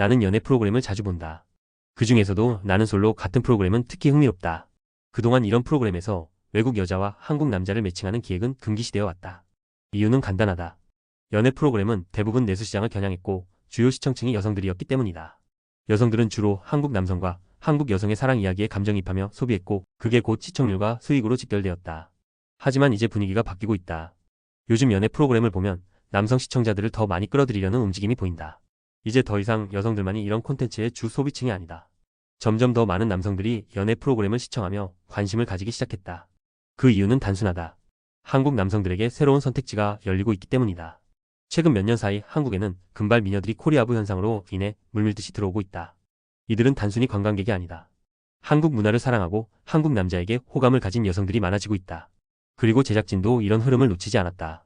나는 연애 프로그램을 자주 본다. 그 중에서도 나는 솔로 같은 프로그램은 특히 흥미롭다. 그동안 이런 프로그램에서 외국 여자와 한국 남자를 매칭하는 기획은 금기시되어 왔다. 이유는 간단하다. 연애 프로그램은 대부분 내수 시장을 겨냥했고 주요 시청층이 여성들이었기 때문이다. 여성들은 주로 한국 남성과 한국 여성의 사랑 이야기에 감정이입하며 소비했고 그게 곧 시청률과 수익으로 직결되었다. 하지만 이제 분위기가 바뀌고 있다. 요즘 연애 프로그램을 보면 남성 시청자들을 더 많이 끌어들이려는 움직임이 보인다. 이제 더 이상 여성들만이 이런 콘텐츠의 주 소비층이 아니다. 점점 더 많은 남성들이 연애 프로그램을 시청하며 관심을 가지기 시작했다. 그 이유는 단순하다. 한국 남성들에게 새로운 선택지가 열리고 있기 때문이다. 최근 몇 년 사이 한국에는 금발 미녀들이 코리아부 현상으로 인해 물밀듯이 들어오고 있다. 이들은 단순히 관광객이 아니다. 한국 문화를 사랑하고 한국 남자에게 호감을 가진 여성들이 많아지고 있다. 그리고 제작진도 이런 흐름을 놓치지 않았다.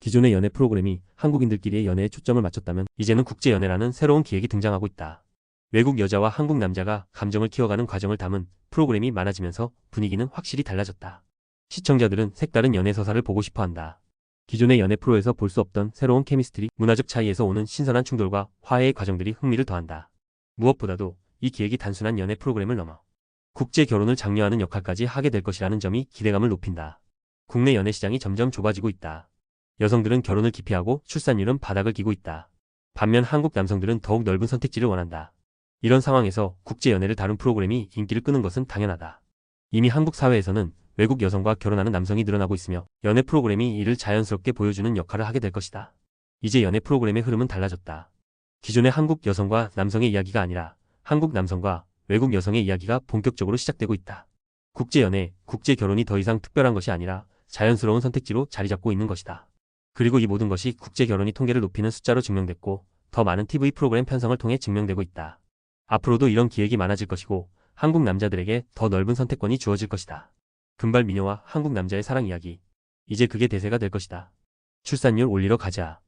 기존의 연애 프로그램이 한국인들끼리의 연애에 초점을 맞췄다면 이제는 국제 연애라는 새로운 기획이 등장하고 있다. 외국 여자와 한국 남자가 감정을 키워가는 과정을 담은 프로그램이 많아지면서 분위기는 확실히 달라졌다. 시청자들은 색다른 연애 서사를 보고 싶어 한다. 기존의 연애 프로에서 볼 수 없던 새로운 케미스트리, 문화적 차이에서 오는 신선한 충돌과 화해의 과정들이 흥미를 더한다. 무엇보다도 이 기획이 단순한 연애 프로그램을 넘어 국제 결혼을 장려하는 역할까지 하게 될 것이라는 점이 기대감을 높인다. 국내 연애 시장이 점점 좁아지고 있다. 여성들은 결혼을 기피하고 출산율은 바닥을 기고 있다. 반면 한국 남성들은 더욱 넓은 선택지를 원한다. 이런 상황에서 국제 연애를 다룬 프로그램이 인기를 끄는 것은 당연하다. 이미 한국 사회에서는 외국 여성과 결혼하는 남성이 늘어나고 있으며 연애 프로그램이 이를 자연스럽게 보여주는 역할을 하게 될 것이다. 이제 연애 프로그램의 흐름은 달라졌다. 기존의 한국 여성과 남성의 이야기가 아니라 한국 남성과 외국 여성의 이야기가 본격적으로 시작되고 있다. 국제 연애, 국제 결혼이 더 이상 특별한 것이 아니라 자연스러운 선택지로 자리 잡고 있는 것이다. 그리고 이 모든 것이 국제 결혼이 통계를 높이는 숫자로 증명됐고 더 많은 TV 프로그램 편성을 통해 증명되고 있다. 앞으로도 이런 기획이 많아질 것이고 한국 남자들에게 더 넓은 선택권이 주어질 것이다. 금발 미녀와 한국 남자의 사랑 이야기. 이제 그게 대세가 될 것이다. 출산율 올리러 가자.